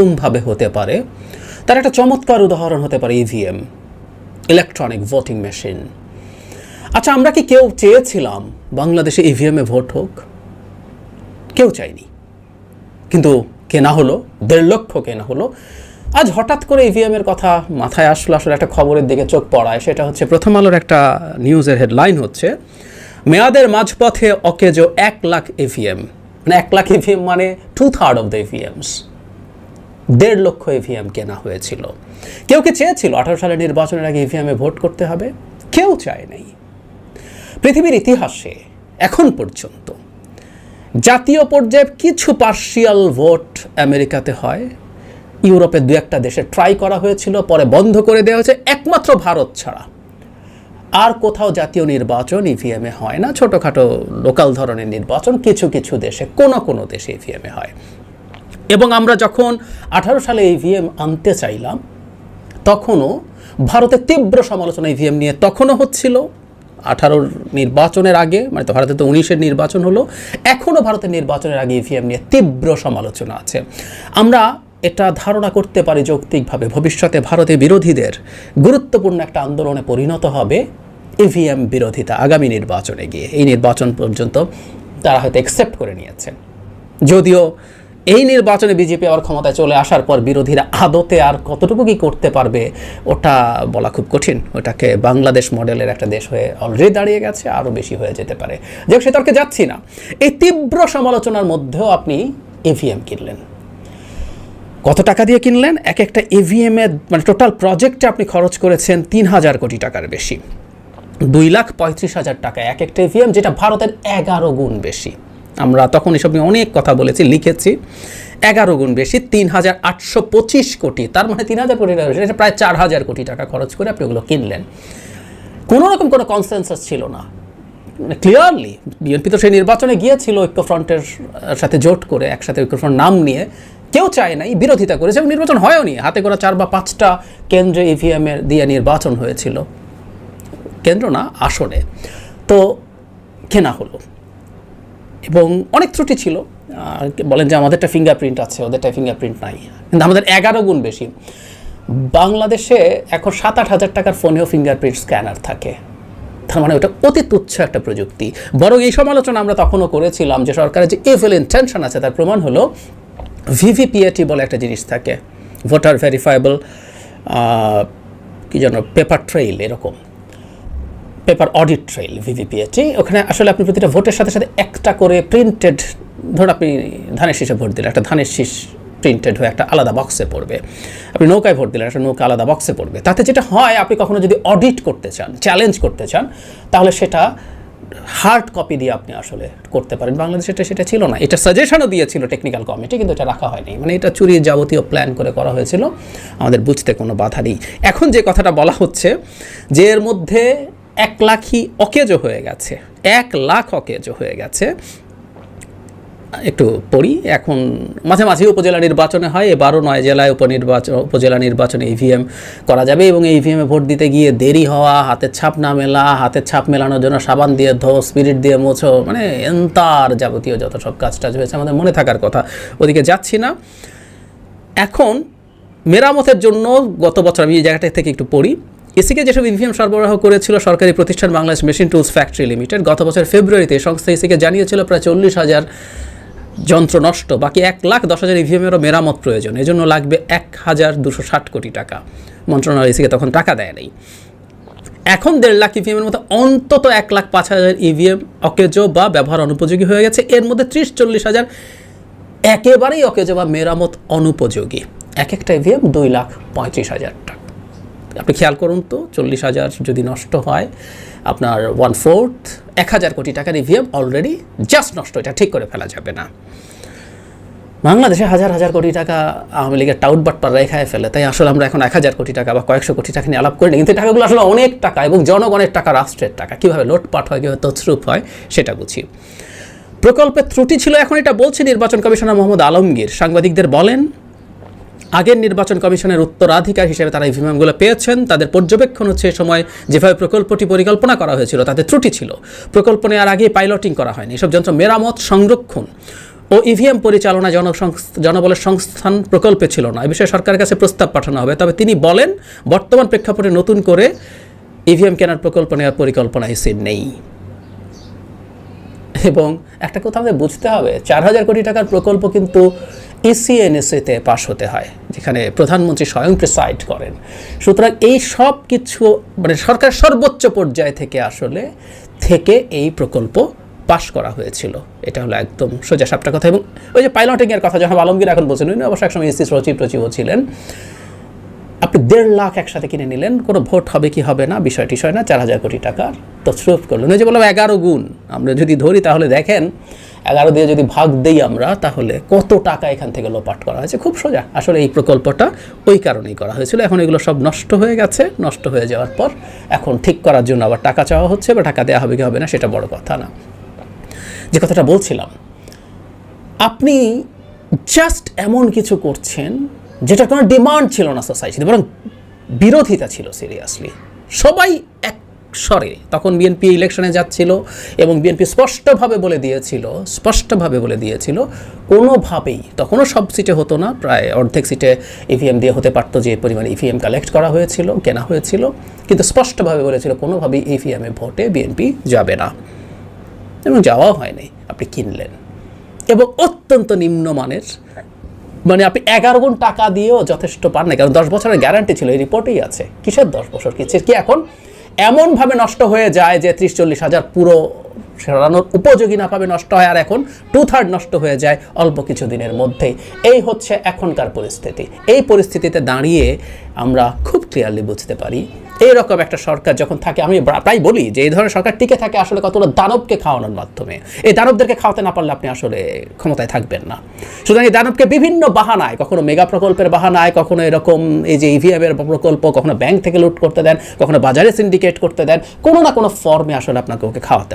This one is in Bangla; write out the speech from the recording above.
প্রথমভাবে হতে পারে। তার একটা চমৎকার উদাহরণ হতে পারে ইভিএম ইলেকট্রনিক ভোটিং মেশিন আচ্ছা আমরা কি কেউ চেয়েছিলাম বাংলাদেশে ইভিএমে ভোট হোক? কেউ চাইনি। কিন্তু কেনা হলো, দেড় লক্ষ কেনা হলো। আজ হঠাৎ করে ইভিএম এর কথা মাথায় আসলো, আসলে একটা খবরের দিকে চোখ পড়ায়। সেটা হচ্ছে, প্রথম আলোর একটা নিউজের হেডলাইন হচ্ছে, মেয়াদের মাঝপথে অকেজো এক লাখ ইভিএম মানে এক লাখ ইভিএম মানে two third of the EVMs দেড় লক্ষ ইভিএম কেনা হয়েছিল। কেউ কি চেয়েছিল আঠারো সালের নির্বাচনের আগে ইভিএমে ভোট করতে হবে? কেউ চায় নাই। পৃথিবীর ইতিহাসে এখন পর্যন্ত জাতীয় পর্যায়ে কিছু পার্শিয়াল ভোট আমেরিকাতে হয়। ইউরোপের দু একটা দেশে ট্রাই করা হয়েছিল, পরে বন্ধ করে দেওয়া হয়েছে, একমাত্র ভারত ছাড়া। আর কোথাও জাতীয় নির্বাচন ইভিএমে হয় না, ছোটোখাটো লোকাল ধরনের নির্বাচন কিছু কিছু দেশে, কোনো কোনো দেশে ইভিএমে হয়। এবং আমরা যখন আঠারো সালে ইভিএম আনতে চাইলাম, তখনও ভারতের তীব্র সমালোচনা ইভিএম নিয়ে তখনও হচ্ছিল। আঠারোর নির্বাচনের আগে মানে তো ভারতে তো উনিশের নির্বাচন হলো, এখনও ভারতের নির্বাচনের আগে ইভিএম নিয়ে তীব্র সমালোচনা আছে। আমরা এটা ধারণা করতে পারি যৌক্তিকভাবে, ভবিষ্যতে ভারতে বিরোধীদের গুরুত্বপূর্ণ একটা আন্দোলনে পরিণত হবে ইভিএম বিরোধিতা আগামী নির্বাচনে গিয়ে। এই নির্বাচন পর্যন্ত তারা হয়তো অ্যাকসেপ্ট করে নিয়েছেন যদিও এই নির্বাচনে বিজেপি আবার ক্ষমতায় চলে আসার পর বিরোধীরা আদতে আর কতটুকু কি করতে পারবে, ওটা বলা খুব কঠিন। ওটাকে বাংলাদেশ মডেলের একটা দেশ হয়ে অলরেডি দাঁড়িয়ে গেছে আরও বেশি হয়ে যেতে পারে। যে সে তর্কে যাচ্ছি না। এই তীব্র সমালোচনার মধ্যেও আপনি এভিএম কিনলেন। কত টাকা দিয়ে কিনলেন? এক একটা এভিএম এর মানে টোটাল প্রজেক্টে আপনি খরচ করেছেন তিন হাজার কোটি টাকার বেশি। দুই লাখ পঁয়ত্রিশ হাজার টাকা। এক একটা এভিএম যেটা ভারতের এগারো গুণ বেশি। আমরা তখন এসব নিয়ে অনেক কথা বলেছি লিখেছি। এগারো গুণ বেশি তিন হাজার আটশো পঁচিশ কোটি। তার মানে তিন হাজার কোটি টাকা বেশি, প্রায় চার হাজার কোটি টাকা খরচ করে আপনি ওগুলো কিনলেন। কোনো রকম কোনো কনসেন্সাস ছিল না। মানে ক্লিয়ারলি বিএনপি তো সেই নির্বাচনে গিয়েছিল ঐক্যফ্রন্টের সাথে জোট করে একসাথে ঐক্যফ্রন্ট নাম নিয়ে। কেউ চায় নাই বিরোধিতা করেছে এবং নির্বাচন হয়ওনি হাতে করা চার বা পাঁচটা কেন্দ্রে ইভিএম এর দিয়ে নির্বাচন হয়েছিল। কেন্দ্র না আসনে। তো কেনা হলো। এবং অনেক ত্রুটি ছিল। বলেন যে আমাদেরটা ফিঙ্গারপ্রিন্ট আছে, ওদেরটা ফিঙ্গারপ্রিন্ট নাই। কিন্তু আমাদের এগারো গুণ বেশি। বাংলাদেশে এখন সাত আট হাজার টাকার ফোনেও ফিঙ্গারপ্রিন্ট স্ক্যানার থাকে। তার মানে ওটা অতি তুচ্ছ একটা প্রযুক্তি। বরং এই সমালোচনা আমরা তখনও করেছিলাম যে সরকারের যে এভেল ইন্টেনশন আছে, তার প্রমাণ হলো ভিভিপিএটি বলে একটা জিনিস থাকে। ভোটার ভেরিফায়েবল কী যেন পেপার ট্রেইল এরকম। পেপার অডিট ট্রেল ভিভিপিএটি ওখানে আসলে আপনি প্রতিটা ভোটের সাথে সাথে একটা করে প্রিন্টেড ধরুন আপনি ধানের শীষে ভোট দিলেন, একটা ধানের শীষ প্রিন্টেড হয়ে একটা আলাদা বক্সে পড়বে। আপনি নৌকায় ভোট দিলেন, একটা নৌকা আলাদা বক্সে পড়বে। তাতে যেটা হয়, আপনি কখনো যদি অডিট করতে চান চ্যালেঞ্জ করতে চান, তাহলে সেটা হার্ড কপি দিয়ে আপনি আসলে করতে পারেন। বাংলাদেশে এটা সেটা ছিল না। এটা সাজেশনও দিয়েছিল টেকনিক্যাল কমিটি কিন্তু এটা রাখা হয়নি। মানে এটা চুরির যাবতীয় প্ল্যান করে করা হয়েছিল। আমাদের বুঝতে কোনো বাধা নেই। এখন যে কথাটা বলা হচ্ছে, যে এর মধ্যে এক লাখই অকেজো হয়ে গেছে। এক লাখ অকেজো হয়ে গেছে। একটু পড়ি, এখন মাঝে মাঝে উপজেলা নির্বাচনে হয়, এবারও নয় জেলায় উপনির্বাচন উপজেলা নির্বাচনে ইভিএম করা যাবে এবং এই ইভিএমে ভোট দিতে গিয়ে দেরি হওয়া হাতের ছাপ না মেলা হাতের ছাপ মেলানোর জন্য সাবান দিয়ে ধো, স্পিরিট দিয়ে মোছো মানে এন্তার যাবতীয় যত সব কাজ টাজ হয়েছে আমাদের মনে থাকার কথা। ওদিকে যাচ্ছি না। এখন মেরামতের জন্য গত বছর আমি এই জায়গাটা থেকে একটু পড়ি। এসিকে যেসব ইভিএম সরবরাহ করেছিল সরকারি প্রতিষ্ঠান Bangladesh machine tools factory limited, গত বছর ফেব্রুয়ারিতে সংস্থা এসিকে জানিয়েছিল প্রায় চল্লিশ হাজার যন্ত্র নষ্ট, বাকি এক লাখ দশ হাজার ইভিএমেরও মেরামত প্রয়োজন, এজন্য লাগবে এক হাজার দুশো ষাট কোটি টাকা। মন্ত্রণালয় এসিকে তখন টাকা দেয় নাই। এখন দেড় লাখ ইভিএমের মধ্যে অন্তত এক লাখ পাঁচ হাজার ইভিএম অকেজো বা ব্যবহার অনুপযোগী হয়ে গেছে, এর মধ্যে ত্রিশ চল্লিশ হাজার একেবারেই অকেজো বা মেরামত অনুপযোগী। এক একটা ইভিএম দুই লাখ পঁয়ত্রিশ হাজার টাকা। আপনি খেয়াল করুন তো, চল্লিশ হাজার যদি নষ্ট হয়, আপনার ওয়ান ফোর্থ এক হাজার কোটি টাকার ইভিএম অলরেডি জাস্ট নষ্ট, এটা ঠিক করে ফেলা যাবে না। বাংলাদেশে হাজার হাজার কোটি টাকা আওয়ামী লীগের টাউট বাটপার রেখায় ফেলে, তাই আসলে আমরা এখন এক হাজার কোটি টাকা বা কয়েকশো কোটি টাকা নিয়ে আলাপ করি না কিন্তু টাকাগুলো আসলে অনেক টাকা এবং জনগণের টাকা, রাষ্ট্রের টাকা, কীভাবে লোটপাট হয়, কীভাবে তছরূপ হয়, সেটা বুঝি। প্রকল্পের ত্রুটি ছিল, এখন এটা বলছে নির্বাচন কমিশনার মোহাম্মদ আলমগীর, সাংবাদিকদের বলেন আগের নির্বাচন কমিশনের উত্তরাধিকার হিসেবে তারা ইভিএমগুলো পেয়েছেন। তাদের পর্যবেক্ষণ হচ্ছে এ সময় যেভাবে প্রকল্পটি পরিকল্পনা করা হয়েছিল, তাতে ত্রুটি ছিল। প্রকল্প নেওয়ার আগে পাইলটিং করা হয়নি। এসব যন্ত্র মেরামত, সংরক্ষণ ও ইভিএম পরিচালনা জনসংস্থ জনবলের সংস্থান প্রকল্পে ছিল না। এ বিষয়ে সরকারের কাছে প্রস্তাব পাঠানো হবে। তবে তিনি বলেন, বর্তমান প্রেক্ষাপটে নতুন করে ইভিএম কেনার প্রকল্প নেওয়ার পরিকল্পনা এসে নেই। এবং একটা কথা আমাদের বুঝতে হবে, চার হাজার কোটি টাকার প্রকল্প কিন্তু ইসিএনএসএতে পাশ হতে হয়, যেখানে প্রধানমন্ত্রী স্বয়ং প্রিসাইড করেন। সুতরাং এই সব কিছু মানে সরকার সর্বোচ্চ পর্যায় থেকে আসলে, থেকে এই প্রকল্প পাশ করা হয়েছিল। এটা হলো একদম সোজা সাপটা কথা। এবং ওই যে পাইলটিংয়ের কথা যখন আলমগীর এখন বলছেন, উনি অবশ্য একসময় এসি সচিব টচিবও ছিলেন। আপনি দেড় লাখ একসাথে কিনে নিলেন, কোনো ভোট হবে কি হবে না, বিষয় টিষয় না, চার হাজার কোটি টাকার তসরুফ করলেন। ওই যে বললাম, এগারো গুণ। আমরা যদি ধরি তাহলে দেখেন এগারো দিয়ে যদি ভাগ দেই আমরা, তাহলে কত টাকা এখান থেকে লোপাট করা হয়েছে? খুব সোজা। আসলে এই প্রকল্পটা ওই কারণেই করা হয়েছিল। এখন এগুলো সব নষ্ট হয়ে গেছে। নষ্ট হয়ে যাওয়ার পর এখন ঠিক করার জন্য আবার টাকা চাওয়া হচ্ছে, বা টাকা দেওয়া হবে কি হবে না, সেটা বড় কথা না। যে কথাটা বলছিলাম, আপনি জাস্ট এমন কিছু করছেন যেটা কোনো ডিমান্ড ছিল না সোসাইটিতে বরং বিরোধিতা ছিল সিরিয়াসলি সবাই এক স্বরে তখন বিএনপি ইলেকশনে যাচ্ছিল এবং বিএনপি স্পষ্টভাবে বলে দিয়েছিল, স্পষ্টভাবে বলে দিয়েছিল, কোনোভাবেই, তখনও সব সিটে হতো না, প্রায় অর্ধেক সিটে ইভিএম দিয়ে হতে পারতো যে পরিমাণে ইভিএম কালেক্ট করা হয়েছিল, কেনা হয়েছিল, কিন্তু স্পষ্টভাবে বলেছিল কোনোভাবেই ইভিএমে ভোটে বিএনপি যাবে না। এবং যাওয়াও হয়নি, আপনি কিনলেন। এবং অত্যন্ত নিম্নমানের মানে আপনি এগারো গুণ টাকা দিয়েও যথেষ্ট পান না কারণ দশ বছরের গ্যারান্টি ছিল, এই রিপোর্টেই আছে। কিসের দশ বছর? কি কি এখন? এমনভাবে নষ্ট হয়ে যায় যে ত্রিশ চল্লিশ হাজার পুরো সরানোর উপযোগী না পাবে, নষ্ট হয়। আর এখন টু থার্ড নষ্ট হয়ে যায় অল্প কিছু দিনের মধ্যেই। এই হচ্ছে এখনকার পরিস্থিতি। এই পরিস্থিতিতে দাঁড়িয়ে আমরা খুব ক্লিয়ারলি বুঝতে পারি এইরকম একটা সরকার যখন থাকে, আমি প্রা- প্রায় বলি যে এই ধরনের সরকার টিকে থাকে আসলে কতগুলো দানবকে খাওয়ানোর মাধ্যমে এই দানবদেরকে খাওয়াতে না পারলে আপনি আসলে ক্ষমতায় থাকবেন না সুতরাং এই দানবকে বিভিন্ন বাহানায়, কখনো মেগা প্রকল্পের বাহানায়, কখনো এরকম এই যে ইভিএমের প্রকল্প, কখনো ব্যাংক থেকে লুট করতে দেন, কখনো বাজারে সিন্ডিকেট করতে দেন, কোনো না কোনো ফর্মে আসলে আপনাকে ওকে খাওয়াতে।